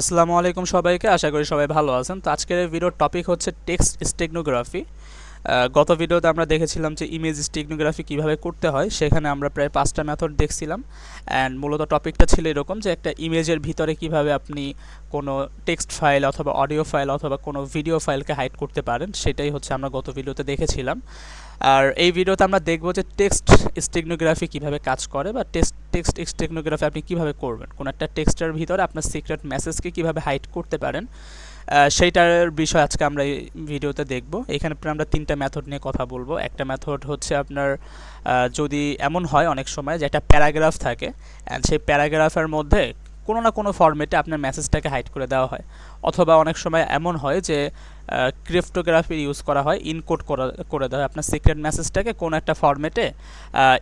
আসসালামু আলাইকুম সবাইকে, আশা করি সবাই ভালো আছেন। তো আজকের ভিডিওর টপিক হচ্ছে টেক্সট স্টেগনোগ্রাফি গত ভিডিওতে আমরা দেখেছিলাম যে ইমেজ স্টেগনোগ্রাফি কীভাবে করতে হয়, সেখানে আমরা প্রায় পাঁচটা মেথড দেখছিলাম। অ্যান্ড মূলত টপিকটা ছিল এরকম যে একটা ইমেজের ভিতরে কীভাবে আপনি কোনো টেক্সট ফাইল অথবা অডিও ফাইল অথবা কোনো ভিডিও ফাইলকে হাইড করতে পারেন, সেটাই হচ্ছে আমরা গত ভিডিওতে দেখেছিলাম। আর এই ভিডিওতে আমরা দেখব যে টেক্সট স্টেগনোগ্রাফি কীভাবে কাজ করে বা টেক্সট টেক্সট স্টেগনোগ্রাফি আপনি কীভাবে করবেন। কোনো একটা টেক্সটের ভিতরে আপনার সিক্রেট মেসেজকে কীভাবে হাইড করতে পারেন সেইটার বিষয় আজকে আমরা এই ভিডিওতে দেখব। এখানে আমরা তিনটা মেথড নিয়ে কথা বলব। একটা মেথড হচ্ছে আপনার যদি এমন হয় অনেক সময় যে একটা প্যারাগ্রাফ থাকে, অ্যান্ড সেই প্যারাগ্রাফের মধ্যে কোনো না কোনো ফর্মেটে আপনার মেসেজটাকে হাইড করে দেওয়া হয়। অথবা অনেক সময় এমন হয় যে ক্রিপ্টোগ্রাফি ইউজ করা হয় ইনকোড করা দেওয়া হয়। আপনার সিক্রেট মেসেজটাকে কোনো একটা ফরম্যাটে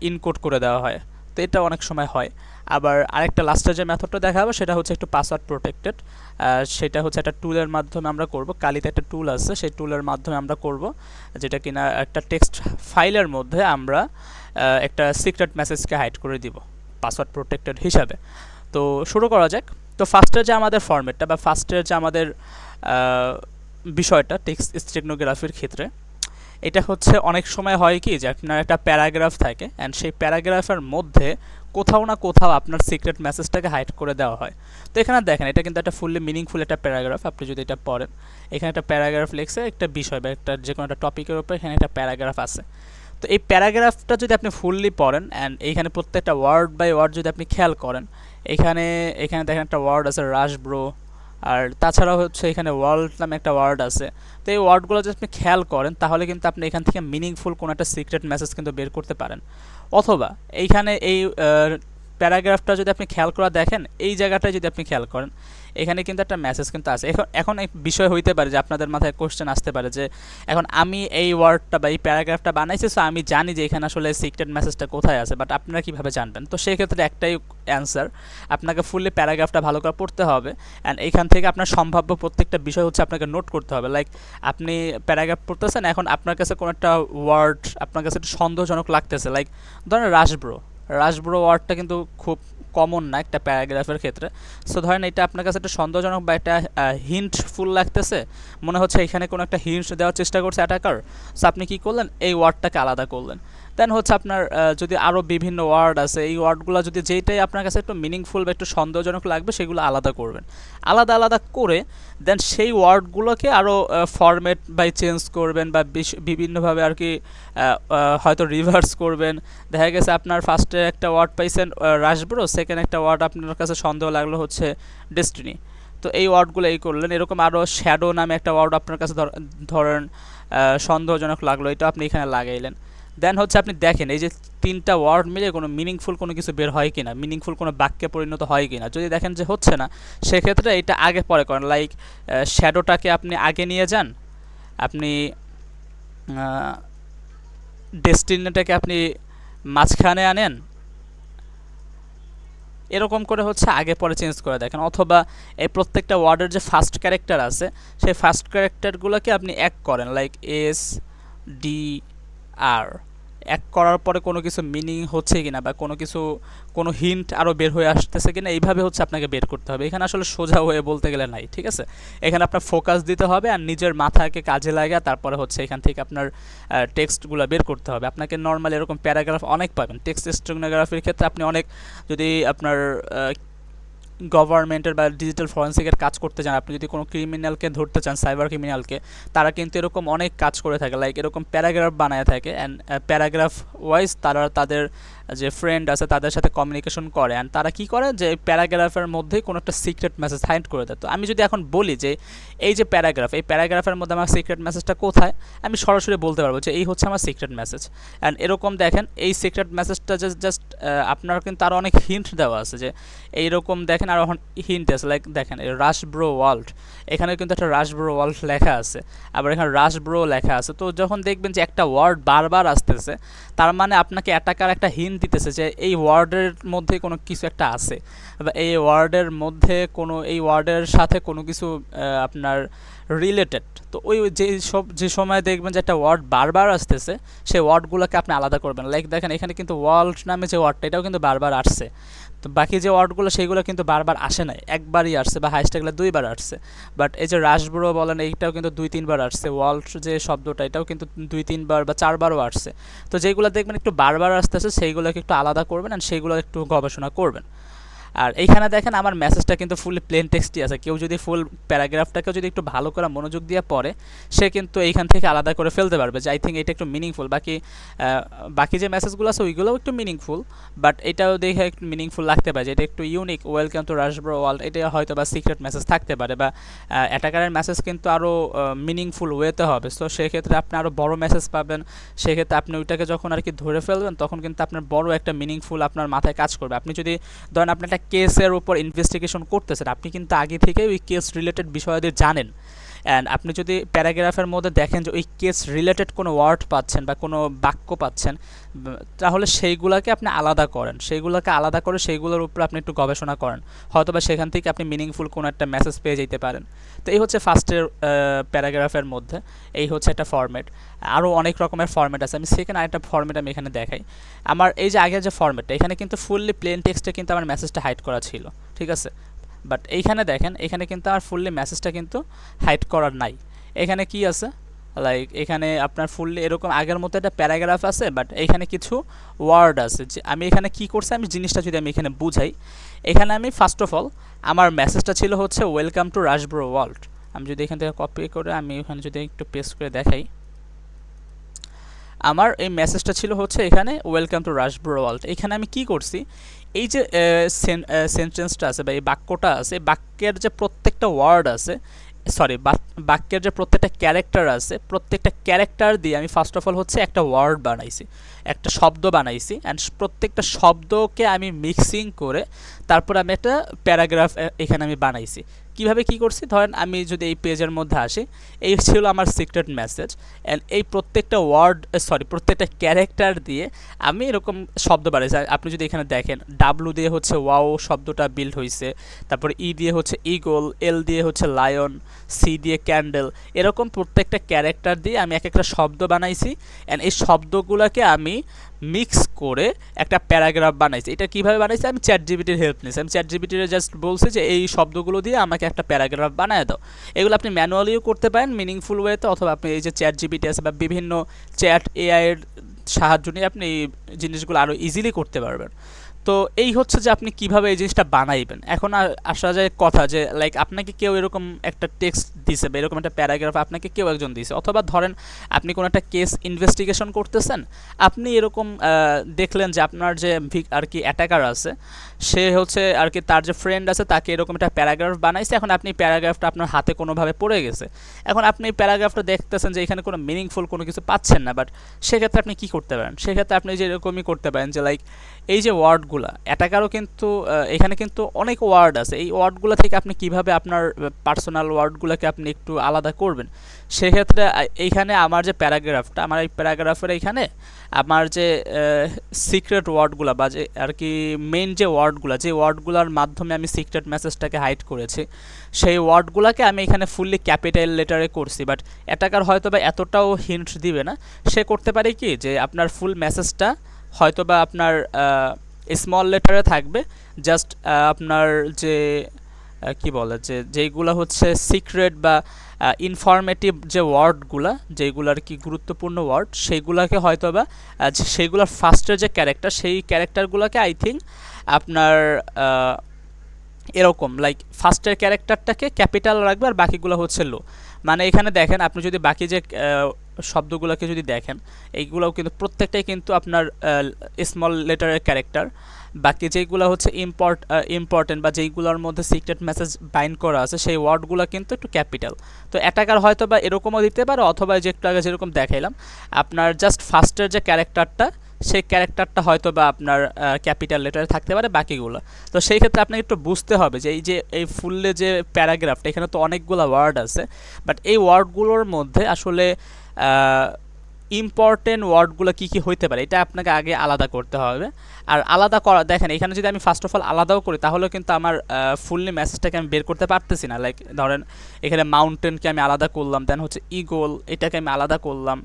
ইনকোড করে দেওয়া হয়। তো এটা অনেক সময় হয়। আবার আরেকটা লাস্টের যে মেথডটা দেখাবো, সেটা হচ্ছে একটু পাসওয়ার্ড প্রোটেক্টেড সেটা হচ্ছে একটা টুলের মাধ্যমে আমরা করব। কালিতে একটা টুল আছে, সেই টুলের মাধ্যমে আমরা করব, যেটা কিনা একটা টেক্সট ফাইলের মধ্যে আমরা একটা সিক্রেট মেসেজকে হাইড করে দিব পাসওয়ার্ড প্রোটেক্টেড হিসাবে। তো শুরু করা যাক। তো ফার্স্টের যে আমাদের ফরম্যাটটা বা ফার্স্টের যে আমাদের বিষয়টা টেক্সট স্টেগনোগ্রাফির ক্ষেত্রে, এটা হচ্ছে অনেক সময় হয় কি যে আপনার একটা প্যারাগ্রাফ থাকে অ্যান্ড সেই প্যারাগ্রাফের মধ্যে কোথাও না কোথাও আপনার সিক্রেট মেসেজটাকে হাইড করে দেওয়া হয়। তো এখানে দেখেন, এটা কিন্তু একটা ফুললি মিনিংফুল একটা প্যারাগ্রাফ আপনি যদি এটা পড়েন। এখানে একটা প্যারাগ্রাফ লিখছে, একটা বিষয় বা একটা যে কোনো একটা টপিকের উপর এখানে একটা প্যারাগ্রাফ আছে। তো এই প্যারাগ্রাফটা যদি আপনি ফুললি পড়েন অ্যান্ড এইখানে প্রত্যেকটা ওয়ার্ড বাই ওয়ার্ড যদি আপনি খেয়াল করেন এখানে এখানে দেখেন একটা ওয়ার্ড আছে রাশ ব্রো আর তাছাড়াও হচ্ছে এখানে ওয়ার্ল্ড নামে একটা ওয়ার্ড আছে। তো এই ওয়ার্ডগুলো যদি আপনি খেয়াল করেন, তাহলে কিন্তু আপনি এখান থেকে মিনিংফুল কোনো একটা সিক্রেট মেসেজ কিন্তু বের করতে পারেন। অথবা এইখানে এই প্যারাগ্রাফটা যদি আপনি খেয়াল করা দেখেন, এই জায়গাটায় যদি আপনি খেয়াল করেন এখানে কিন্তু একটা মেসেজ কিন্তু আছে। এখন এখন এক বিষয় হইতে পারে যে আপনাদের মাথায় কোশ্চেন আসতে পারে যে, এখন আমি এই ওয়ার্ডটা বা এই প্যারাগ্রাফটা বানাইছি সো আমি জানি যে এখানে আসলে সিক্রেট মেসেজটা কোথায় আছে বাট আপনারা কীভাবে জানবেন? তো সেই ক্ষেত্রে একটাই অ্যান্সার আপনাকে ফুললি প্যারাগ্রাফটা ভালো করে পড়তে হবে অ্যান্ড এখান থেকে আপনার সম্ভাব্য প্রত্যেকটা বিষয় হচ্ছে আপনাকে নোট করতে হবে। লাইক আপনি প্যারাগ্রাফ পড়তেছেন, এখন আপনার কাছে কোনো একটা ওয়ার্ড আপনার কাছে একটু সন্দেহজনক লাগতেছে। লাইক ধরেন রাসব্রো রাসব্রো ওয়ার্ডটা কিন্তু খুব কমন না একটা প্যারাগ্রাফের ক্ষেত্রে। সো ধরেন এটা আপনার কাছে একটা সন্দেহজনক বা একটা হিন্টফুল লাগতেছে। মনে হচ্ছে এখানে কোনো একটা হিন্ট দেওয়ার চেষ্টা করছে অ্যাটাকার সো আপনি কী করলেন? এই ওয়ার্ডটাকে আলাদা করলেন। দেন হচ্ছে আপনার যদি আরও বিভিন্ন ওয়ার্ড আছে, এই ওয়ার্ডগুলো যদি যেইটাই আপনার কাছে একটু মিনিংফুল বা একটু সন্দেহজনক লাগবে, সেগুলো আলাদা করবেন। আলাদা আলাদা করে দেন সেই ওয়ার্ডগুলোকে আরও ফরম্যাট বাই চেঞ্জ করবেন বা বিভিন্নভাবে আর কি হয়তো রিভার্স করবেন। দেখা গেছে আপনার ফার্স্টে একটা ওয়ার্ড পাইছেন রাসব্রো সেকেন্ড একটা ওয়ার্ড আপনার কাছে সন্দেহ লাগল হচ্ছে ডেস্টিনি তো এই ওয়ার্ডগুলো এই করলেন, এরকম আরও শ্যাডো নামে একটা ওয়ার্ড আপনার কাছে ধর- ধরেন সন্দেহজনক লাগল, এটা আপনি এখানে লাগাইলেন। দেন হচ্ছে আপনি দেখেন, এই যে তিনটা ওয়ার্ড মিলে কোনো মিনিংফুল কোনো কিছু বের হয় কিনা মিনিংফুল কোনো বাক্যে পরিণত হয় কিনা। যদি দেখেন যে হচ্ছে না, সেক্ষেত্রে এটা আগে পরে করেন। লাইক শ্যাডোটাকে আপনি আগে নিয়ে যান, আপনি ডেস্টিনিটাকে আপনি মাঝখানে আনেন, এরকম করে হচ্ছে আগে পরে চেঞ্জ করে দেখেন। অথবা এই প্রত্যেকটা ওয়ার্ডের যে ফার্স্ট ক্যারেক্টার আছে, সেই ফার্স্ট ক্যারেক্টারগুলোকে আপনি এক করেন। লাইক এস ডি আর এক করার পরে কোনো কিছু মিনিং হচ্ছে কিনা বা কোনো কিছু, কোনো হিন্ট আরও বের হয়ে আসতেছে কি না এইভাবে হচ্ছে আপনাকে বের করতে হবে। এখানে আসলে সোজা হয়ে বলতে গেলে নাই, ঠিক আছে? এখানে আপনার ফোকাস দিতে হবে আর নিজের মাথাকে কাজে লাগা তারপরে হচ্ছে এখান থেকে আপনার টেক্সটগুলো বের করতে হবে। আপনাকে নর্মাল এরকম প্যারাগ্রাফ অনেক পাবেন। টেক্সট স্টেনোগ্রাফির ক্ষেত্রে আপনি অনেক যদি আপনার গভর্নমেন্টের বা ডিজিটাল ফরেন্সিকের কাজ করতে চান, আপনি যদি কোনো ক্রিমিনালকে ধরতে চান সাইবার ক্রিমিনালকে তারা কিন্তু এরকম অনেক কাজ করে থাকে। লাইক এরকম প্যারাগ্রাফ বানায় থাকে অ্যান্ড প্যারাগ্রাফ ওয়াইজ তারা তাদের যে ফ্রেন্ড আছে তাদের সাথে কমিউনিকেশন করে অ্যান্ড তারা কি করে? যে প্যারাগ্রাফের মধ্যেই কোনো একটা সিক্রেট মেসেজ হাইড করে দেয়। তো আমি যদি এখন বলি যে এই যে প্যারাগ্রাফ এই প্যারাগ্রাফের মধ্যে আমার সিক্রেট মেসেজটা কোথায়? আমি সরাসরি বলতে পারব যে এই হচ্ছে আমার সিক্রেট মেসেজ অ্যান্ড এরকম দেখেন, এই সিক্রেট মেসেজটা জাস্ট জাস্ট আপনার কিন্তু আরও অনেক হিন্ট দেওয়া আছে যে এইরকম দেখেন আরও হিন্ট আছে। লাইক দেখেন, এই রাশ ব্রো ওয়ার্ল্ড এখানে কিন্তু একটা রাশ ব্রো ওয়ার্ল্ড লেখা আছে। আবার এখানে রাশ ব্রো লেখা আছে। তো যখন দেখবেন যে একটা ওয়ার্ড বারবার আসতেছে, তার মানে আপনাকে অ্যাটাকার একটা হিন্ট দিতেছে যে এই ওয়ার্ডের মধ্যে কোনো কিছু একটা আছে। বা এই ওয়ার্ডের মধ্যে কোনো, এই ওয়ার্ডের সাথে কোনো কিছু আপনার রিলেটেড তো ওই যে সব, যে সময় দেখবেন যে একটা ওয়ার্ড বারবার আসতেছে, সেই ওয়ার্ডগুলোকে আপনি আলাদা করবেন। লাইক দেখেন, এখানে কিন্তু ওয়ার্ল্ড নামে যে ওয়ার্ডটা, এটাও কিন্তু বারবার আসছে। তো বাকি যে ওয়ার্ডগুলো, সেইগুলো কিন্তু বারবার আসে নাই। একবারই আসছে বা হাইস্ট এগুলো দুইবার আসছে। বাট এই যে রাসব্রো বলেন, এইটাও কিন্তু দুই, তিনবার আসছে। ওয়ার্ল্ড যে শব্দটা, এটাও কিন্তু দুই, তিনবার বা চারবারও আসছে। তো যেগুলো দেখবেন একটু বারবার আসতেছে, সেইগুলোকে একটু আলাদা করবেন অ্যান্ড সেইগুলো একটু গবেষণা করবেন। আর এইখানে দেখেন আমার মেসেজটা কিন্তু ফুল প্লেন টেক্সটই আছে। কেউ যদি ফুল প্যারাগ্রাফটাকে যদি একটু ভালো করে মনোযোগ দিয়ে পড়ে, সে কিন্তু এইখান থেকে আলাদা করে ফেলতে পারবে যে আই থিঙ্ক এটা একটু মিনিংফুল বাকি বাকি যে মেসেজগুলো আছে, ওইগুলোও একটু মিনিংফুল বাট এটাও দেখে একটু মিনিংফুল লাগতে পারে যে, এটা একটু unique welcome to Rashbro world এটা হয়তো বা সিক্রেট মেসেজ থাকতে পারে বা অ্যাটাকারের মেসেজ কিন্তু আরও মিনিংফুল ওয়েতে হবে। সো সেক্ষেত্রে আপনি আরও বড় মেসেজ পাবেন, সেক্ষেত্রে আপনি ওইটাকে যখন আর কি ধরে ফেলবেন, তখন কিন্তু আপনার বড় একটা মিনিংফুল আপনার মাথায় কাজ করবে। আপনি যদি, ধরেন আপনি একটা কেসের উপর ইনভেস্টিগেশন করতেছেন। আপনি কিন্তু আগে থেকে ওই কেস রিলেটেড বিষয়াদি জানেন। অ্যান্ড আপনি যদি প্যারাগ্রাফের মধ্যে দেখেন যে ওই কেস রিলেটেড কোনো ওয়ার্ড পাচ্ছেন বা কোনো বাক্য পাচ্ছেন তাহলে সেইগুলোকে আপনি আলাদা করেন। সেইগুলোকে আলাদা করে সেইগুলোর উপর আপনি একটু গবেষণা করেন। হয়তো বা সেখান থেকে আপনি মিনিংফুল কোনো একটা মেসেজ পেয়ে যেতে পারেন। তো এই হচ্ছে ফার্স্টের প্যারাগ্রাফের মধ্যে। এই হচ্ছে একটা ফর্ম্যাট আরও অনেক রকমের ফর্ম্যাট আছে। আমি সেখানে আরেকটা ফর্ম্যাট আমি এখানে দেখাই। আমার এই যে আগের যে ফর্ম্যাটটা এখানে কিন্তু ফুললি প্লেন টেক্সটে কিন্তু আমার মেসেজটা হাইড করা ছিল। ঠিক আছে? বাট এইখানে দেখেন, এখানে কিন্তু আর ফুললি মেসেজটা কিন্তু হাইড করার নাই। এখানে কি আছে? লাইক এখানে আপনার ফুললি এরকম আগের মতো একটা প্যারাগ্রাফ আছে বাট এখানে কিছু ওয়ার্ড আছে। যে আমি এখানে কি করছি? আমি জিনিসটা যদি আমি এখানে বুঝাই, এখানে আমি ফার্স্ট অফ অল আমার মেসেজটা ছিল হচ্ছে ওয়েলকাম টু রাশব্রো ওয়ার্ল্ড আমি যদি এখান থেকে কপি করে, আমি এখানে যদি একটু পেস্ট করে দেখাই, আমার এই মেসেজটা ছিল হচ্ছে এখানে ওয়েলকাম টু রাশব্রো ওয়ার্ল্ড এখানে আমি কি করছি? এই যে সেন্টেন্সটা আছে বা এই বাক্যটা আছে, বাক্যের যে প্রত্যেকটা ওয়ার্ড আছে সরি বাক্যের যে প্রত্যেকটা ক্যারেক্টার আছে, প্রত্যেকটা ক্যারেক্টার দিয়ে আমি ফার্স্ট অফ অল হচ্ছে একটা ওয়ার্ড বানাইছি, একটা শব্দ বানাইছি অ্যান্ড প্রত্যেকটা শব্দকে আমি মিক্সিং করে, তারপর আমি একটা প্যারাগ্রাফ এখানে আমি বানাইছি। কীভাবে কি করছি? ধরেন আমি যদি এই পেজের মধ্যে আসি, এই ছিল আমার সিক্রেট মেসেজ অ্যান্ড এই প্রত্যেকটা ওয়ার্ড সরি প্রত্যেকটা ক্যারেক্টার দিয়ে আমি এরকম শব্দ বাড়াইছি আপনি যদি এখানে দেখেন ডাব্লু দিয়ে হচ্ছে ওয়াও শব্দটা বিল্ড হয়েছে তারপর ই দিয়ে হচ্ছে ইগল এল দিয়ে হচ্ছে লায়ন সি দিয়ে ক্যান্ডেল এরকম প্রত্যেকটা ক্যারেক্টার দিয়ে আমি এক একটা শব্দ বানাইছি অ্যান্ড এই শব্দগুলোকে আমি মিক্স করে একটা প্যারাগ্রাফ বানাইছি। এটা কীভাবে বানাইছে? আমি চ্যাট জিবিটির হেল্প নিয়েছি। আমি চ্যাট জিবিটির জাস্ট বলছি যে, এই শব্দগুলো দিয়ে আমাকে একটা প্যারাগ্রাফ বানায় দাও। এগুলো আপনি ম্যানুয়ালিও করতে পারেন মিনিংফুল ওয়েতে অথবা আপনি এই যে চ্যাট জিবিটি আছে বা বিভিন্ন চ্যাট এআইয়ের সাহায্য নিয়ে আপনি এই জিনিসগুলো আরও ইজিলি করতে পারবেন। তো এই হচ্ছে যে আপনি কীভাবে এই জিনিসটা বানাইবেন। এখন আসা যায় কথা যে লাইক আপনাকে কেউ এরকম একটা টেক্সট দিছে বা এরকম একটা প্যারাগ্রাফ আপনাকে কেউ একজন দিছে। অথবা ধরেন আপনি কোনো একটা কেস ইনভেস্টিগেশন করতেছেন, আপনি এরকম দেখলেন যে আপনার যে আর কি অ্যাটাকার আছে সে হচ্ছে আর কি তার যে ফ্রেন্ড আছে তাকে এরকম একটা প্যারাগ্রাফ বানাইছে, এখন আপনি প্যারাগ্রাফটা আপনার হাতে কোনোভাবে পড়ে গেছে। এখন আপনি প্যারাগ্রাফটা দেখতেছেন যে এখানে কোনো মিনিংফুল কোনো কিছু পাচ্ছেন না বাট সেক্ষেত্রে আপনি কী করতে পারেন? সেক্ষেত্রে আপনি যে এরকমই করতে পারেন যে লাইক এই যে ওয়ার্ডগুলো অ্যাটাকারও কিন্তু এখানে কিন্তু অনেক ওয়ার্ড আছে। এই ওয়ার্ডগুলো থেকে আপনি কীভাবে আপনার পার্সোনাল ওয়ার্ডগুলোকে আপনি একটু আলাদা করবেন? সেক্ষেত্রে এইখানে আমার যে প্যারাগ্রাফটা, আমার এই প্যারাগ্রাফের এইখানে আমার যে সিক্রেট ওয়ার্ডগুলো বা যে আর কি মেইন যে ওয়ার্ডগুলো যে ওয়ার্ডগুলোর মাধ্যমে আমি সিক্রেট মেসেজটাকে হাইড করেছি, সেই ওয়ার্ডগুলোকে আমি এখানে ফুললি ক্যাপিটাল লেটারে করছি। বাট অ্যাটাকার হয়তো বা এতটাও হিন্ট দিবে না। সে করতে পারে কি যে, আপনার ফুল মেসেজটা হয়তো বা আপনার স্মল লেটারে থাকবে। জাস্ট আপনার যে কি বলে যে, যেইগুলো হচ্ছে সিক্রেট বা ইনফরমেটিভ যে ওয়ার্ডগুলো যেগুলো আর কি গুরুত্বপূর্ণ ওয়ার্ড সেইগুলোকে হয়তো বা সেইগুলোর ফার্স্টের যে ক্যারেক্টার সেই ক্যারেক্টারগুলোকে আই থিঙ্ক আপনার এরকম লাইক ফার্স্টের ক্যারেক্টারটাকে ক্যাপিটাল রাখবে আর বাকিগুলো হচ্ছে লো মানে এখানে দেখেন, আপনি যদি বাকি যে শব্দগুলোকে যদি দেখেন, এইগুলোও কিন্তু প্রত্যেকটাই কিন্তু আপনার স্মল লেটারের ক্যারেক্টার বাকি যেইগুলো হচ্ছে ইম্পর্ট ইম্পর্টেন্ট বা যেইগুলোর মধ্যে সিক্রেট মেসেজ বাইন্ড করা আছে, সেই ওয়ার্ডগুলো কিন্তু একটু ক্যাপিটাল তো অ্যাটাকার হয়তো বা এরকমও দিতে পারে, অথবা যে একটু আগে যেরকম দেখাইলাম, আপনার জাস্ট ফার্স্টের যে ক্যারেক্টারটা সেই ক্যারেক্টারটা হয়তো বা আপনার ক্যাপিটাল লেটারে থাকতে পারে বাকিগুলো। তো সেই ক্ষেত্রে আপনাকে একটু বুঝতে হবে যে এই যে, এই ফুললে যে প্যারাগ্রাফটা এখানে তো অনেকগুলো ওয়ার্ড আছে বাট এই ওয়ার্ডগুলোর মধ্যে আসলে ইম্পর্টেন্ট ওয়ার্ডগুলো কী কী হইতে পারে, এটা আপনাকে আগে আলাদা করতে হবে। আর আলাদা করা, দেখেন, এখানে যদি আমি ফার্স্ট অফ অল আলাদাও করি, তাহলেও কিন্তু আমার ফুললি মেসেজটাকে আমি বের করতে পারতেছি না। লাইক ধরেন, এখানে মাউন্টেনকে আমি আলাদা করলাম দেন হচ্ছে ইগোল এটাকে আমি আলাদা করলাম।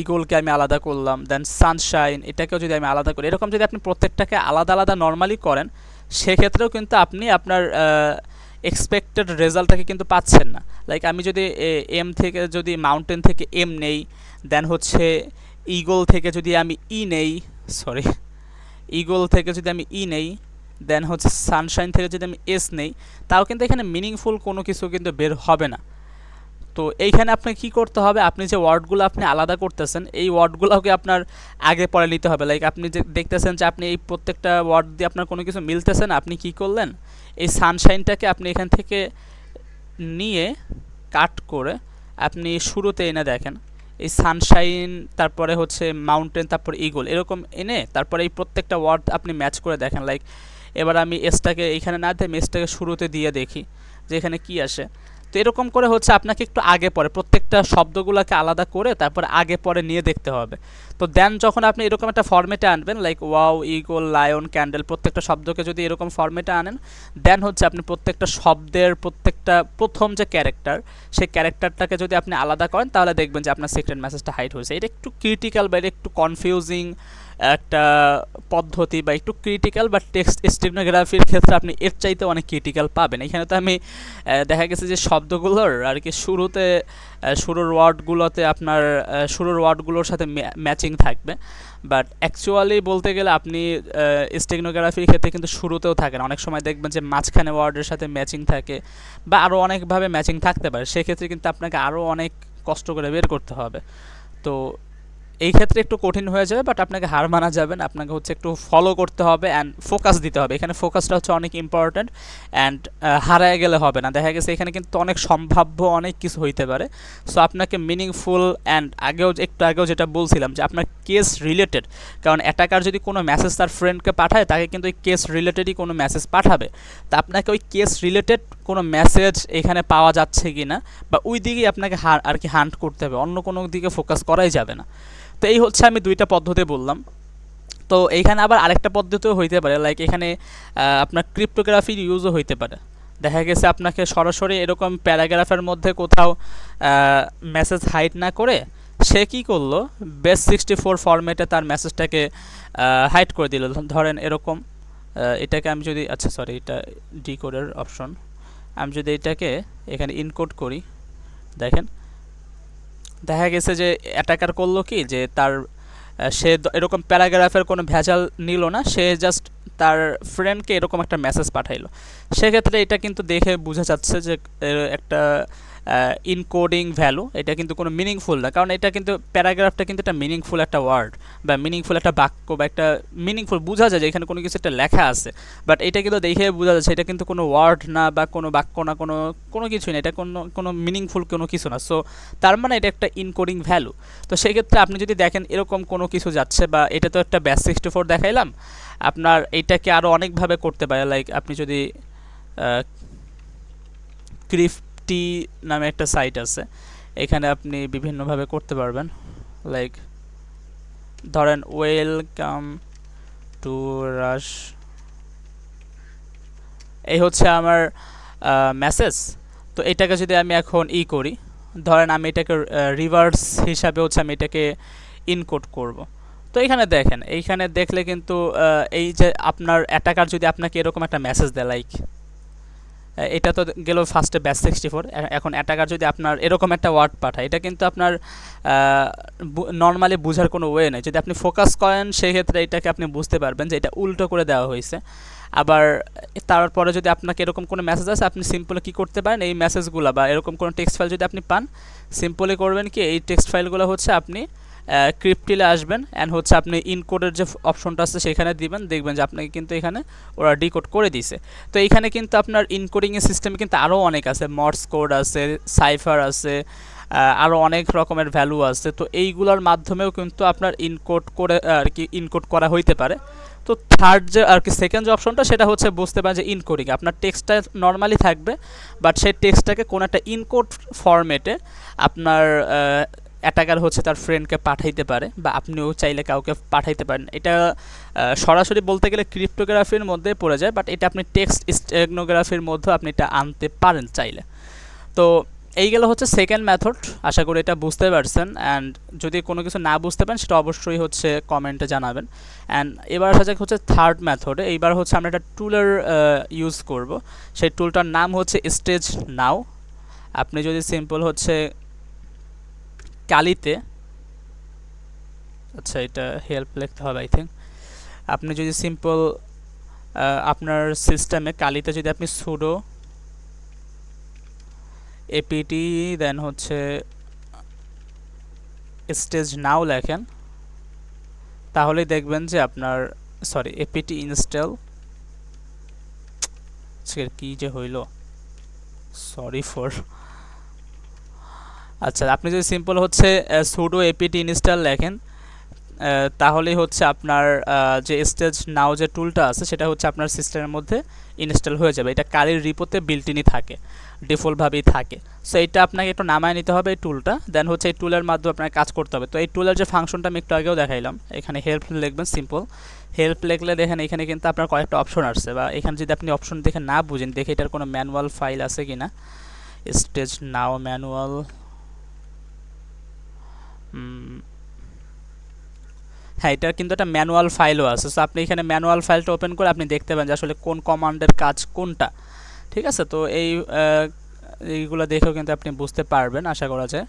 ইগলকে আমি আলাদা করলাম দেন সানশাইন এটাকেও যদি আমি আলাদা করি। এরকম যদি আপনি প্রত্যেকটাকে আলাদা আলাদা নর্মালি করেন, সেক্ষেত্রেও কিন্তু আপনি আপনার এক্সপেক্টেড রেজাল্টটাকে কিন্তু পাচ্ছেন না। লাইক আমি যদি এম থেকে যদি মাউন্টেন থেকে এম নেই দেন হচ্ছে ইগল থেকে যদি আমি ই নেই সরি ইগল থেকে যদি আমি ই নেই দেন হচ্ছে সানশাইন থেকে যদি আমি এস নেই, তাও কিন্তু এখানে মিনিংফুল কোনো কিছু কিন্তু বের হবে না। তো এইখানে আপনাকে কী করতে হবে? আপনি যে ওয়ার্ডগুলো আপনি আলাদা করতেছেন, এই ওয়ার্ডগুলোকে আপনার আগে পরে নিতে হবে। লাইক আপনি যে দেখতেছেন যে আপনি এই প্রত্যেকটা ওয়ার্ড দিয়ে আপনার কোনো কিছু মিলতেছে না, আপনি কি করলেন? এই সানশাইনটাকে আপনি এখান থেকে নিয়ে কাট করে আপনি শুরুতে এনে দেখেন। এই সানশাইন তারপরে হচ্ছে মাউন্টেন তারপর ইগল এরকম এনে তারপরে এই প্রত্যেকটা ওয়ার্ড আপনি ম্যাচ করে দেখেন। লাইক এবার আমি এসটাকে এইখানে না দিয়ে এসটাকে শুরুতে দিয়ে দেখি যে এখানে কি আসে। তো এরকম করে হচ্ছে আপনাকে একটু আগে পরে, প্রত্যেকটা শব্দগুলোকে আলাদা করে তারপর আগে পরে নিয়ে দেখতে হবে। তো দেন যখন আপনি এরকম একটা ফর্মেটে আনবেন like wow eagle lion candle প্রত্যেকটা শব্দকে যদি এরকম ফর্মেটে আনেন দেন হচ্ছে আপনি প্রত্যেকটা শব্দের প্রত্যেকটা প্রথম যে ক্যারেক্টার সেই ক্যারেক্টারটাকে যদি আপনি আলাদা করেন, তাহলে দেখবেন যে আপনার সিক্রেট মেসেজটা হাইট হয়েছে। এটা একটু ক্রিটিক্যাল বা এটা একটু কনফিউজিং একটা পদ্ধতি বা একটু ক্রিটিক্যাল বা টেক্সট স্টেনোগ্রাফির ক্ষেত্রে আপনি এর চাইতে অনেক ক্রিটিক্যাল পাবেন। এখানে তো আমি দেখা গেছে যে শব্দগুলোর আর কি শুরুতে শুরুর ওয়ার্ডগুলোতে আপনার শুরুর ওয়ার্ডগুলোর সাথে ম্যাচিং থাকবে। বাট অ্যাকচুয়ালি বলতে গেলে আপনি স্টেগনোগ্রাফির ক্ষেত্রে কিন্তু শুরুতেও থাকেন অনেক সময় দেখবেন যে মাঝখানে ওয়ার্ডের সাথে ম্যাচিং থাকে বা আরও অনেকভাবে ম্যাচিং থাকতে পারে। সেক্ষেত্রে কিন্তু আপনাকে আরও অনেক কষ্ট করে বের করতে হবে। তো এই ক্ষেত্রে একটু কঠিন হয়ে যাবে বাট আপনাকে হার মানা যাবে না। আপনাকে হচ্ছে একটু ফলো করতে হবে অ্যান্ড ফোকাস দিতে হবে। এখানে ফোকাসটা হচ্ছে অনেক ইম্পর্ট্যান্ট অ্যান্ড হারায় গেলে হবে না। দেখা গেছে এখানে কিন্তু অনেক সম্ভাব্য অনেক কিছু হইতে পারে। সো আপনাকে মিনিংফুল অ্যান্ড আগেও একটু আগেও যেটা বলছিলাম যে, আপনার কেস রিলেটেড কারণ অ্যাটাকার যদি কোনো মেসেজ তার ফ্রেন্ডকে পাঠায়, তাকে কিন্তু ওই কেস রিলেটেডই কোনো মেসেজ পাঠাবে। তা আপনাকে ওই কেস রিলেটেড কোনো মেসেজ এখানে পাওয়া যাচ্ছে কি না বা ওই দিকেই আপনাকে আর কি হান্ট করতে হবে। অন্য কোনো দিকে ফোকাস করাই যাবে না। তো এই হচ্ছে আমি দুইটা পদ্ধতি বললাম। তো এইখানে আবার আরেকটা পদ্ধতিও হইতে পারে লাইক এখানে আপনার ক্রিপ্টোগ্রাফির ইউজও হইতে পারে। দেখা গেছে আপনাকে সরাসরি এরকম প্যারাগ্রাফের মধ্যে কোথাও মেসেজ হাইড না করে সে কী করল? বেস সিক্সটি ফোর ফরম্যাটে তার মেসেজটাকে হাইড করে দিল। ধরেন এরকম এটাকে আমি যদি আচ্ছা সরি এটা ডিকোডের অপশন আমি যদি এটাকে এখানে ইনকোড করি, দেখেন দেখা গেছে যে অ্যাটাকার করল কি, যে তার সে এরকম প্যারাগ্রাফের কোনো ভেজাল নিল না, সে জাস্ট তার ফ্রেন্ডকে এরকম একটা মেসেজ পাঠাইলো। সেক্ষেত্রে এটা কিন্তু দেখে বোঝা যাচ্ছে যে একটা ইনকোডিং ভ্যালু এটা কিন্তু কোনো মিনিংফুল না। কারণ এটা কিন্তু প্যারাগ্রাফটা কিন্তু একটা মিনিংফুল একটা ওয়ার্ড বা মিনিংফুল একটা বাক্য বা একটা মিনিংফুল বোঝা যায় যে এখানে কোনো কিছু একটা লেখা আছে। বাট এটা কিন্তু দেখে বোঝা যাচ্ছে, এটা কিন্তু কোনো ওয়ার্ড না বা কোনো বাক্য না, কোনো কোনো কিছুই না, এটা কোনো কোনো মিনিংফুল কোনো কিছু না। সো তার মানে এটা একটা ইনকোডিং ভ্যালু তো সেক্ষেত্রে আপনি যদি দেখেন এরকম কোনো কিছু যাচ্ছে বা এটা তো একটা ব্যাস সিক্সটি ফোর দেখাইলাম, আপনার এটাকে আরও অনেকভাবে করতে পারে। লাইক আপনি যদি ক্রিফ টি নামে একটা সাইট আছে। এখানে আপনি বিভিন্নভাবে করতে পারবেন। লাইক ধরেন ওয়েলকাম টু রাশ এই হচ্ছে আমার মেসেজ তো এটাকে যদি আমি এখন ই করি, ধরেন আমি এটাকে রিভার্স হিসাবে হচ্ছে আমি এটাকে ইনকোড করব। তো এখানে দেখেন, এইখানে দেখলে কিন্তু এই যে আপনার অ্যাটাকার যদি আপনাকে এরকম একটা মেসেজ দেয় লাইক এটা তো গেল ফার্স্টে ব্যাস সিক্সটি ফোর এখন অ্যাটাকার যদি আপনার এরকম একটা ওয়ার্ড পাঠায়, এটা কিন্তু আপনার নর্মালি বোঝার কোনো ওয়ে নেই। যদি আপনি ফোকাস করেন সেই ক্ষেত্রে এটাকে আপনি বুঝতে পারবেন যে এটা উল্টো করে দেওয়া হয়েছে। আবার তারপরে যদি আপনাকে এরকম কোনো মেসেজ আসে, আপনি সিম্পলি কী করতে পারেন? এই মেসেজগুলো বা এরকম কোনো টেক্সট ফাইল যদি আপনি পান সিম্পলি করবেন কি? এই টেক্সট ফাইলগুলো হচ্ছে আপনি ক্রিপ্টিলে আসবেন অ্যান্ড হচ্ছে আপনি ইনকোডের যে অপশনটা আছে সেখানে দিবেন, দেখবেন যে আপনাকে কিন্তু এখানে ওরা ডিকোড করে দিছে। তো এইখানে কিন্তু আপনার ইনকোডিংয়ের সিস্টেমে কিন্তু আরও অনেক আছে মর্স কোড আছে সাইফার আছে আরও অনেক রকমের ভ্যালু আছে। তো এইগুলোর মাধ্যমেও কিন্তু আপনার ইনকোড করে আর কি ইনকোড করা হইতে পারে। তো থার্ড যে, আর কি সেকেন্ড যে অপশনটা সেটা হচ্ছে বুঝতে পারেন যে ইনকোডিং আপনার টেক্সটটা নর্মালি থাকবে বাট সেই টেক্সটটাকে কোনো একটা ইনকোড ফরম্যাটে আপনার অ্যাটাকার হচ্ছে তার ফ্রেন্ডকে পাঠাইতে পারে বা আপনিও চাইলে কাউকে পাঠাইতে পারেন। এটা সরাসরি বলতে গেলে ক্রিপ্টোগ্রাফির মধ্যে পড়ে যায় বাট এটা আপনি টেক্সট স্টেগনোগ্রাফির মধ্যেও আপনি এটা আনতে পারেন চাইলে। তো এই গেল হচ্ছে সেকেন্ড মেথড আশা করি এটা বুঝতে পারছেন অ্যান্ড যদি কোনো কিছু না বুঝতে পারেন, সেটা অবশ্যই হচ্ছে কমেন্টে জানাবেন। অ্যান্ড এবার আসা যাক হচ্ছে থার্ড মেথডে এইবার হচ্ছে আমরা একটা টুলের ইউজ করব। সেই টুলটার নাম হচ্ছে স্টেজ নাও আপনি যদি সিম্পল হচ্ছে কালিতে আচ্ছা এটা হেল্প লিখতে হবে আই থিঙ্ক আপনি যদি সিম্পল আপনার সিস্টেমে কালিতে যদি আপনি সুডো এপিটি দেন হচ্ছে স্টেজ নাও লেখেন তাহলেই দেখবেন যে আপনার সরি এপিটি ইনস্টল কি যে হইল সরি ফর আচ্ছা আপনি যদি সিম্পল হচ্ছে সুডো এপিটি ইনস্টল লেখেন তাহলেই হচ্ছে আপনার যে স্টেজ নাও যে টুলটা আছে, সেটা হচ্ছে আপনার সিস্টেমের মধ্যে ইনস্টল হয়ে যাবে। এটা কারির রিপোতে বিল্টিনই থাকে ডিফল্টভাবেই থাকে। সো এটা আপনাকে একটু নামায় নিতে হবে এই টুলটা দেন হচ্ছে এই টুলের মাধ্যমে আপনাকে কাজ করতে হবে। তো এই টুলের যে ফাংশনটা আমি একটু আগেও দেখাইলাম, এখানে হেল্প লিখবেন সিম্পল হেল্প লিখলে দেখেন এখানে কিন্তু আপনার কয়েকটা অপশন আসছে, বা এখানে যদি আপনি অপশন দেখে না বুঝেন, দেখে এটার কোনো ম্যানুয়াল ফাইল আছে কি না স্টেজ নাও ম্যানুয়াল হ্যাঁ এটার কিন্তু একটা ম্যানুয়াল ফাইলও আছে। সো আপনি এখানে ম্যানুয়াল ফাইলটা ওপেন করে আপনি দেখতে পাবেন যে আসলে কোন কমান্ডের কাজ কোনটা। ঠিক আছে? তো এই এইগুলো দেখেও কিন্তু আপনি বুঝতে পারবেন, আশা করা যায়।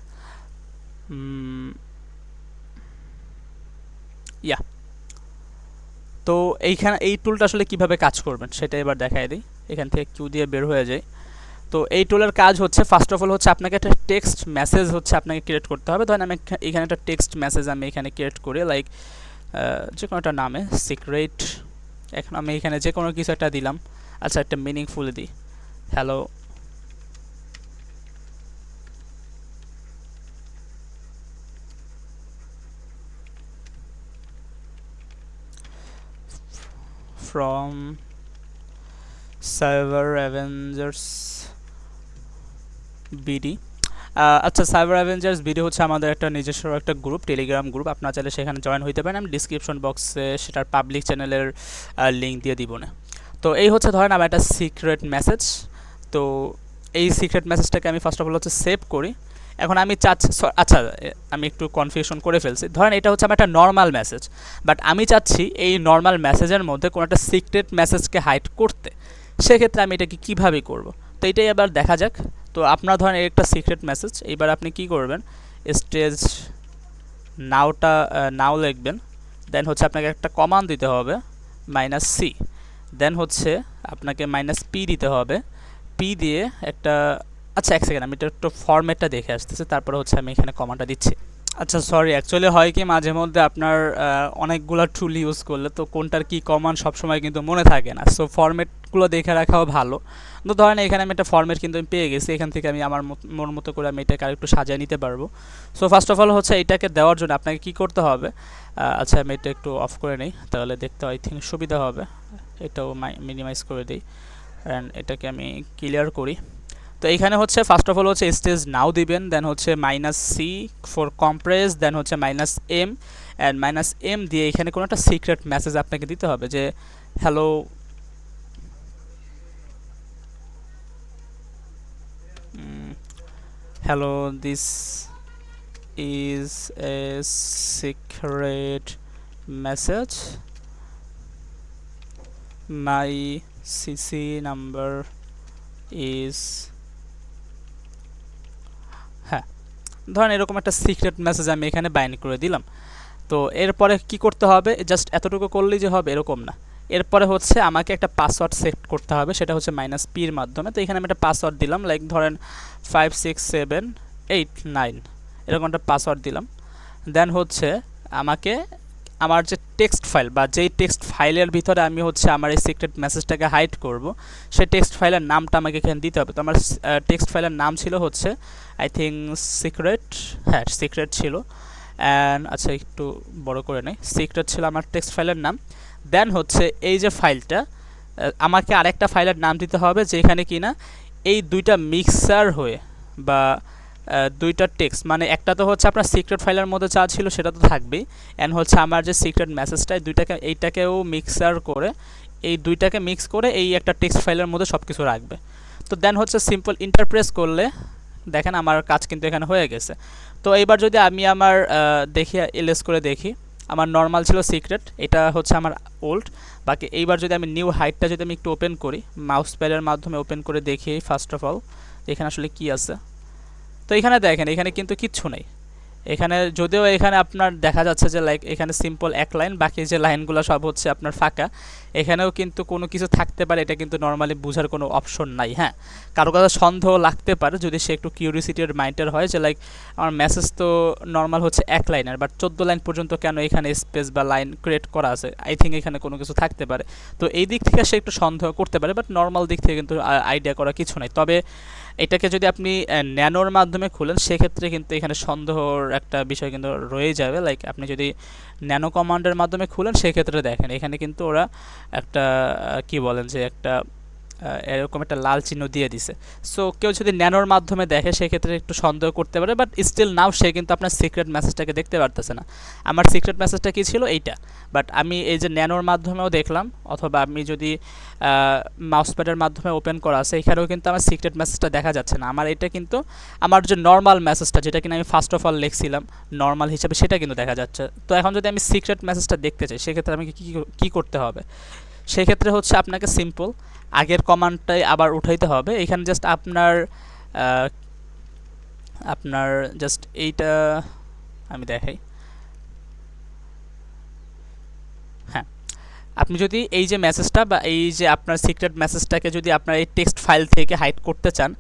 ইয়া তো এইখানে, এই টুলটা আসলে কীভাবে কাজ করবেন, সেটা এবার দেখাই দিই। এখান থেকে কিউ দিয়ে বের হয়ে যায় তো এই টুলের কাজ হচ্ছে ফার্স্ট অফ অল হচ্ছে আপনাকে একটা টেক্সট মেসেজ হচ্ছে আপনাকে ক্রিয়েট করতে হবে। ধরেন আমি এখানে একটা টেক্সট মেসেজ আমি এখানে ক্রিয়েট করি লাইক যে কোনো একটা নামে সিক্রেট এখন আমি এখানে যে কোনো কিছু একটা দিলাম। আচ্ছা একটা মিনিংফুল দিই hello from Cyber Avengers BD. আচ্ছা সাইবার অ্যাভেঞ্জার্স ভিডিও হচ্ছে আমাদের একটা নিজস্ব একটা গ্রুপ টেলিগ্রাম গ্রুপ আপনারা চাইলে সেখানে জয়েন হইতে পারেন। আমি ডিসক্রিপশন বক্সে সেটার পাবলিক চ্যানেলের লিঙ্ক দিয়ে দিব না। তো এই হচ্ছে ধরেন আমার একটা সিক্রেট মেসেজ তো এই সিক্রেট মেসেজটাকে আমি ফার্স্ট অফ অল হচ্ছে সেভ করি। এখন আমি চাচ্ছি আচ্ছা আমি একটু কনফিউশন করে ফেলছি। ধরেন এটা হচ্ছে আমার একটা নর্মাল মেসেজ বাট আমি চাচ্ছি এই নর্মাল মেসেজের মধ্যে কোনো একটা সিক্রেট মেসেজকে হাইড করতে। সেক্ষেত্রে আমি এটাকে কীভাবে করব? তো এটাই আবার দেখা যাক। তো আপনার ধরেন একটা সিক্রেট মেসেজ এইবার আপনি কি করবেন? স্টেজ নাওটা নাও লিখবেন দেন হচ্ছে আপনাকে একটা কমান্ড দিতে হবে মাইনাস সি দেন হচ্ছে আপনাকে মাইনাস পি দিতে হবে পি দিয়ে একটা আচ্ছা এক সেকেন্ড আমি এটা একটু ফর্মেটটা দেখে আসতেছি, তারপরে হচ্ছে আমি এখানে কমান্ডটা দিচ্ছি। আচ্ছা সরি অ্যাকচুয়ালি হয় কি মাঝে মধ্যে আপনার অনেকগুলো টুল ইউজ করলে তো কোনটার কী কমান্ড সবসময় কিন্তু মনে থাকে না সো ফর্মেটগুলো দেখে রাখাও ভালো। তো ধরেন এখানে আমি একটা ফর্মেট কিন্তু আমি পেয়ে গেছি, এখান থেকে আমি আমার মন মতো করে আমি এটাকে আরেকটু সাজিয়ে নিতে পারব। সো ফার্স্ট অফ অল হচ্ছে এটাকে দেওয়ার জন্য আপনাকে কি করতে হবে? আচ্ছা আমি এটা একটু অফ করে নিই, তাহলে দেখতে আই থিঙ্ক সুবিধা হবে। এটাও মিনিমাইজ করে দিই। অ্যান্ড এটাকে আমি ক্লিয়ার করি। তো এইখানে হচ্ছে ফার্স্ট অফ অল হচ্ছে স্টেজ নাও দিবেন দেন হচ্ছে minus C for compress then হচ্ছে minus M and minus M দিয়ে এখানে কোনো একটা সিক্রেট মেসেজ আপনাকে দিতে হবে যে hello hello this is a secret message my CC number is হ্যাঁ ধরেন এরকম একটা সিক্রেট মেসেজ আমি এখানে বাইন্ড করে দিলাম। তো এরপরে কি করতে হবে? জাস্ট এতটুকু করলেই যে হবে, এরকম না। এরপরে হচ্ছে আমাকে একটা পাসওয়ার্ড সেট করতে হবে, সেটা হচ্ছে মাইনাস পির মাধ্যমে। তো এখানে আমি একটা পাসওয়ার্ড দিলাম লাইক ধরেন five six seven eight nine এরকম একটা পাসওয়ার্ড দিলাম। দেন হচ্ছে আমাকে আমার যে টেক্সট ফাইল বা যেই টেক্সট ফাইলের ভিতরে আমি হচ্ছে আমার এই সিক্রেট মেসেজটাকে হাইড করব, সেই টেক্সট ফাইলের নামটা আমাকে এখানে দিতে হবে। তো আমার টেক্সট ফাইলের নাম ছিল হচ্ছে আই থিঙ্ক সিক্রেট হ্যাঁ সিক্রেট ছিল। অ্যান্ড আচ্ছা একটু বড় করে নেই। সিক্রেট ছিল আমার টেক্সট ফাইলের নাম। দেন হচ্ছে এই যে ফাইলটা আমাকে আরেকটা ফাইলের নাম দিতে হবে যেখানে কিনা এই দুইটা মিক্সার হয়ে বা দুইটা টেক্সট মানে একটা তো হচ্ছে আপনার সিক্রেট ফাইলের মধ্যে যা ছিল সেটা তো থাকবেই। অ্যান্ড হচ্ছে আমার যে সিক্রেট মেসেজটা দুইটাকে, এইটাকেও মিক্সার করে, এই দুইটাকে মিক্স করে এই একটা টেক্সট ফাইলের মধ্যে সব কিছু রাখবে। তো দেন হচ্ছে সিম্পল ইন্টারপ্রেস করলে, দেখেন আমার কাজ কিন্তু এখানে হয়ে গেছে। তো এইবার যদি আমি আমার দেখি, এলএস করে দেখি। আমার নর্মাল ছিল সিক্রেট এটা হচ্ছে আমার ওল্ড বাকি এইবার যদি আমি নিউ হাইটটা যদি আমি একটু ওপেন করি মাউস প্যাডের মাধ্যমে ওপেন করে দেখি ফার্স্ট অফ অল এখানে আসলে কি আছে? তো এখানে দেখেন, এখানে কিন্তু কিচ্ছু নেই। এখানে যদিও এখানে আপনার দেখা যাচ্ছে যে লাইক এখানে সিম্পল এক লাইন বাকি যে লাইনগুলো সব হচ্ছে আপনার ফাঁকা। এখানেও কিন্তু কোনো কিছু থাকতে পারে, এটা কিন্তু নর্মালি বোঝার কোনো অপশন নাই হ্যাঁ? কারও কাছে সন্দেহ লাগতে পারে যদি সে একটু কিউরিসিটির মাইন্ডের হয় যে লাইক আমার মেসেজ তো নর্মাল হচ্ছে এক লাইনের বাট চোদ্দ লাইন পর্যন্ত কেন এখানে স্পেস বা লাইন ক্রিয়েট করা আছে? আই থিঙ্ক এখানে কোনো কিছু থাকতে পারে। তো এই দিক থেকে সে একটু সন্দেহ করতে পারে বাট নর্মাল দিক থেকে কিন্তু আইডিয়া করা কিছু নাই। তবে এটাকে যদি আপনি ন্যানোর মাধ্যমে খুলেন, সেক্ষেত্রে কিন্তু এখানে সন্দেহর একটা বিষয় কিন্তু রয়ে যাবে। লাইক আপনি যদি ন্যানো কমান্ডের মাধ্যমে খুলেন, সেক্ষেত্রে দেখেন, এখানে কিন্তু ওরা একটা কি বলেন যে একটা এরকম একটা লাল চিহ্ন দিয়ে দিছে। সো কেউ যদি ন্যানোর মাধ্যমে দেখে, সেক্ষেত্রে একটু সন্দেহ করতে পারে বাট স্টিল নাও সে কিন্তু আপনার সিক্রেট মেসেজটাকে দেখতে পারতেছে না। আমার সিক্রেট মেসেজটা কী ছিল? এইটা। বাট আমি এই যে ন্যানোর মাধ্যমেও দেখলাম, অথবা আমি যদি মাউস প্যাডের মাধ্যমে ওপেন করা আছে, এখানেও কিন্তু আমার সিক্রেট মেসেজটা দেখা যাচ্ছে না। আমার এটা কিন্তু, আমার যে নর্মাল মেসেজটা যেটা কিনা আমি ফার্স্ট অফ অল লিখছিলাম নর্মাল হিসাবে সেটা কিন্তু দেখা যাচ্ছে। তো এখন যদি আমি সিক্রেট মেসেজটা দেখতে চাই, সেক্ষেত্রে আমাকে কী কী করতে হবে? সেক্ষেত্রে হচ্ছে আপনাকে সিম্পল আগের কমান্ডটাই আবার উঠাইতে হবে। এখানে জাস্ট আপনার আপনার জাস্ট এইটা আমি দেখাই হ্যাঁ আপনি যদি এই যে মেসেজটা বা এই যে আপনার সিক্রেট মেসেজটাকে যদি আপনার এই টেক্সট ফাইল থেকে হাইড করতে চান,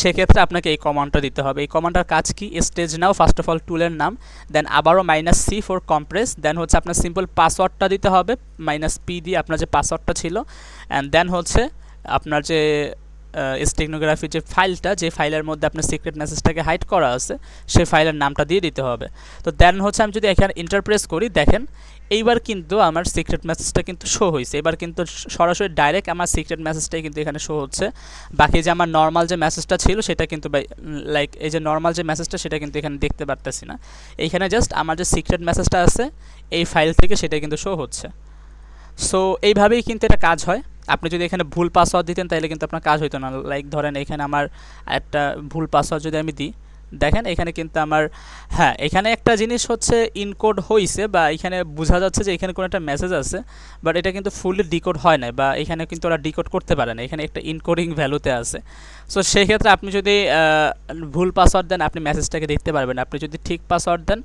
সেক্ষেত্রে আপনাকে এই কমান্ডটা দিতে হবে। এই কমান্ডটার কাজ কি? Stage now first of all টুলের নাম দেন আবারও minus C for compress then হচ্ছে আপনার সিম্পল পাসওয়ার্ডটা দিতে হবে মাইনাস পি দিয়ে আপনার যে পাসওয়ার্ডটা ছিল অ্যান্ড দেন হচ্ছে আপনার যে স্টেকনোগ্রাফি যে ফাইলটা, যে ফাইলের মধ্যে আপনার সিক্রেট মেসেজটাকে হাইড করা আছে সেই ফাইলের নামটা দিয়ে দিতে হবে। তো দেন হচ্ছে আমি যদি এখানে ইন্টারপ্রেস করি, দেখেন, এইবার কিন্তু আমার সিক্রেট মেসেজটা কিন্তু শো হয়েছে এবার কিন্তু সরাসরি ডাইরেক্ট আমার সিক্রেট মেসেজটাই কিন্তু এখানে শো হচ্ছে। বাকি যে আমার নর্মাল যে মেসেজটা ছিল, সেটা কিন্তু লাইক এই যে নর্মাল যে মেসেজটা সেটা কিন্তু এখানে দেখতে পারতেছি না। এইখানে জাস্ট আমার যে সিক্রেট মেসেজটা আছে, এই ফাইল থেকে সেটা কিন্তু শো হচ্ছে। সো এইভাবেই কিন্তু এটা কাজ হয়। আপনি যদি এখানে ভুল পাসওয়ার্ড দিতেন তাহলে কিন্তু আপনার কাজ হইতো না। লাইক ধরেন এখানে আমার একটা ভুল পাসওয়ার্ড যদি আমি দিই দেখেন, এখানে কিন্তু আমার হ্যাঁ এখানে একটা জিনিস হচ্ছে ইনকোড হয়েছে বা এখানে বোঝা যাচ্ছে যে এখানে কোনো একটা মেসেজ আছে বাট এটা কিন্তু ফুললি ডিকোড হয় না বা এখানে কিন্তু ওরা ডিকোড করতে পারে না এখানে একটা ইনকোডিং ভ্যালুতে আছে। সো সেই ক্ষেত্রে আপনি যদি ভুল পাসওয়ার্ড দেন, আপনি মেসেজটাকে দেখতে পারবেন। আপনি যদি ঠিক পাসওয়ার্ড দেন,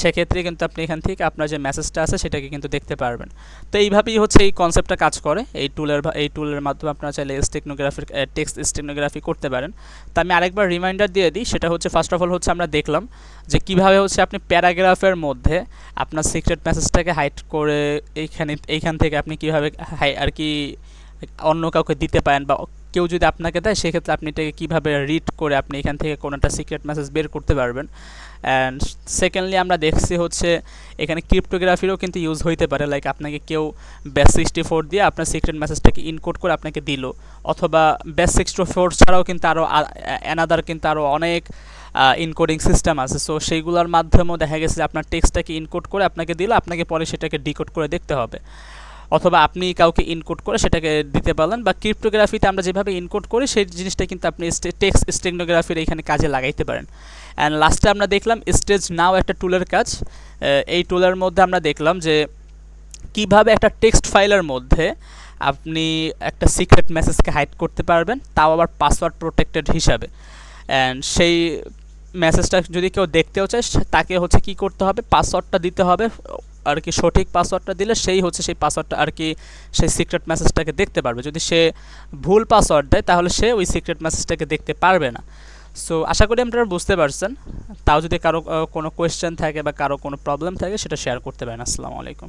সেক্ষেত্রে কিন্তু আপনি এখান থেকে আপনার যে মেসেজটা আছে, সেটাকে কিন্তু দেখতে পারবেন। তো এইভাবেই হচ্ছে এই কনসেপ্টটা কাজ করে। এই টুলের এই টুলের মাধ্যমে আপনারা চাইলে স্টেকনোগ্রাফির টেক্সট স্টেকনোগ্রাফি করতে পারেন। তো আমি আরেকবার রিমাইন্ডার দিয়ে দিই, সেটা হচ্ছে ফার্স্ট অফ অল হচ্ছে আমরা দেখলাম যে কীভাবে হচ্ছে আপনি প্যারাগ্রাফের মধ্যে আপনার সিক্রেট মেসেজটাকে হাইড করে এইখানে এইখান থেকে আপনি কীভাবে হাই আর কি অন্য কাউকে দিতে পারেন বা কেউ যদি আপনাকে দেয়, সেক্ষেত্রে আপনি এটাকে কীভাবে রিড করে আপনি এখান থেকে কোনো একটা সিক্রেট মেসেজ বের করতে পারবেন। অ্যান্ড সেকেন্ডলি আমরা দেখছি হচ্ছে এখানে ক্রিপ্টোগ্রাফিরও কিন্তু ইউজ হইতে পারে। লাইক আপনাকে কেউ ব্যাস সিক্সটি ফোর দিয়ে আপনার সিক্রেট মেসেজটাকে ইনকোড করে আপনাকে দিল। অথবা ব্যাস সিক্সটি ফোর ছাড়াও কিন্তু আরও অ্যানাদার কিন্তু আরও অনেক ইনকোডিং সিস্টেম আছে। সো সেইগুলোর মাধ্যমেও দেখা গেছে আপনার টেক্সটটাকে ইনকোড করে আপনাকে দিল, আপনাকে পরে সেটাকে ডিকোড করে দেখতে হবে। অথবা আপনি কাউকে ইনকোড করে সেটাকে দিতে পারলেন বা ক্রিপ্টোগ্রাফিতে আমরা যেভাবে ইনকোড করি, সেই জিনিসটা কিন্তু আপনি টেক্সট স্টেকনোগ্রাফির এখানে কাজে লাগাইতে পারেন। অ্যান্ড লাস্টে আমরা দেখলাম স্টেজ নাও একটা টুলের কাজ। এই টুলের মধ্যে আমরা দেখলাম যে কীভাবে একটা টেক্সট ফাইলের মধ্যে আপনি একটা সিক্রেট মেসেজকে হাইড করতে পারবেন, তাও আবার পাসওয়ার্ড প্রোটেক্টেড হিসাবে। অ্যান্ড সেই মেসেজটা যদি কেউ দেখতেও চায় তাকে হচ্ছে কি করতে হবে? পাসওয়ার্ডটা দিতে হবে। আর কি সঠিক পাসওয়ার্ডটা দিলে সেই হচ্ছে সেই পাসওয়ার্ডটা আর কি সেই সিক্রেট মেসেজটাকে দেখতে পারবে। যদি সে ভুল পাসওয়ার্ড দেয়, তাহলে সে ওই সিক্রেট মেসেজটাকে দেখতে পারবে না। সো আশা করি আপনারা বুঝতে পারছেন। তাও যদি কারও কোনো কোয়েশ্চেন থাকে বা কারও কোনো প্রবলেম থাকে, সেটা শেয়ার করতে পারেন। আসসালামু আলাইকুম।